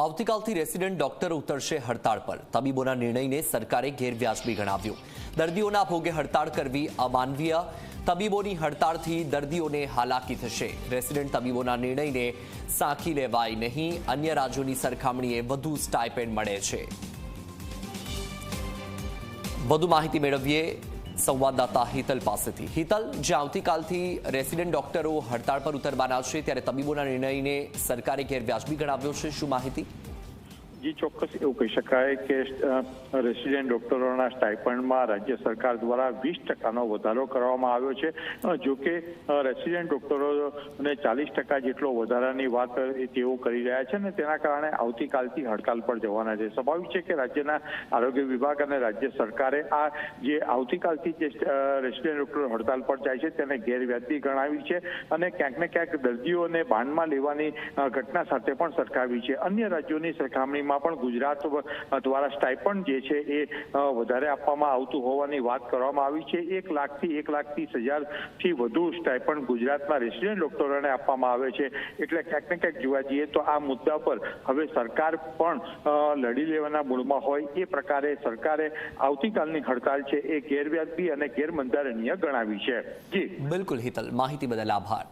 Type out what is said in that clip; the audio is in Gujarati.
આવતીકાલથી રેસિડેન્ટ ડોક્ટરો ઉતરશે હડતાળ પર. તબીબોના નિર્ણયને સરકારે ગેરવ્યાજબી ગણાવ્યો. દર્દીઓના ભોગે હડતાળ કરવી અમાનવીય. તબીબોની હડતાળથી દર્દીઓને હાલાકી થશે. રેસિડેન્ટ તબીબોના નિર્ણયને સાંખી લેવાય નહીં. અન્ય રાજ્યોની સરખામણીએ વધુ સ્ટાઇપેન્ડ મળે છે. વધુ માહિતી મેળવીએ સંવાદદાતા હિતલ પાસેથી. હિતલ, જે આવતીકાલથી રેસિડેન્ટ ડોક્ટરો હડતાળ પર ઉતરવાના છે, ત્યારે તબીબોના નિર્ણયને સરકારે ગેરવ્યાજબી ગણાવ્યો છે. શું માહિતી? જી ચોક્કસ એવું કહી શકાય કે રેસિડેન્ટ ડોક્ટરોના સ્ટાઇપન્ડમાં રાજ્ય સરકાર દ્વારા વીસ ટકાનો વધારો કરવામાં આવ્યો છે. જો કે રેસિડેન્ટ ડોક્ટરોને ચાલીસ ટકા જેટલો વધારાની વાત તેઓ કરી રહ્યા છે ને તેના કારણે આવતીકાલથી હડતાલ પર જવાના છે. સ્વાભાવિક છે કે રાજ્યના આરોગ્ય વિભાગ અને રાજ્ય સરકારે આ જે આવતીકાલથી જે રેસિડેન્ટ ડોક્ટરો હડતાલ પર જાય છે તેને ગેરવ્યાજબી ગણાવી છે અને ક્યાંક ને ક્યાંક દર્દીઓને બાંધમાં લેવાની ઘટના સાથે પણ સરખાવી છે. અન્ય રાજ્યોની સરખામણીમાં પણ ગુજરાત દ્વારા સ્ટાઇપન્ડ જે છે એ વધારે આપવામાં આવતું હોવાની વાત કરવામાં આવી છે. એક લાખથી એક લાખ ત્રીસ હજારથી વધુ સ્ટાઇપન્ડ ગુજરાતના રેસિડેન્ટ ડોક્ટરોને આપવામાં આવે છે. એટલે ક્યાંક ને ક્યાંક જોવા જઈએ તો આ મુદ્દા પર હવે સરકાર પણ લડી લેવાના મૂળમાં હોય. એ પ્રકારે સરકારે આવતીકાલની હડતાલ છે એ ગેરવ્યાજબી અને ગેરબંધારણીય ગણાવી છે. જી. બિલકુલ હિતલ. માહિતી બદલ આભાર.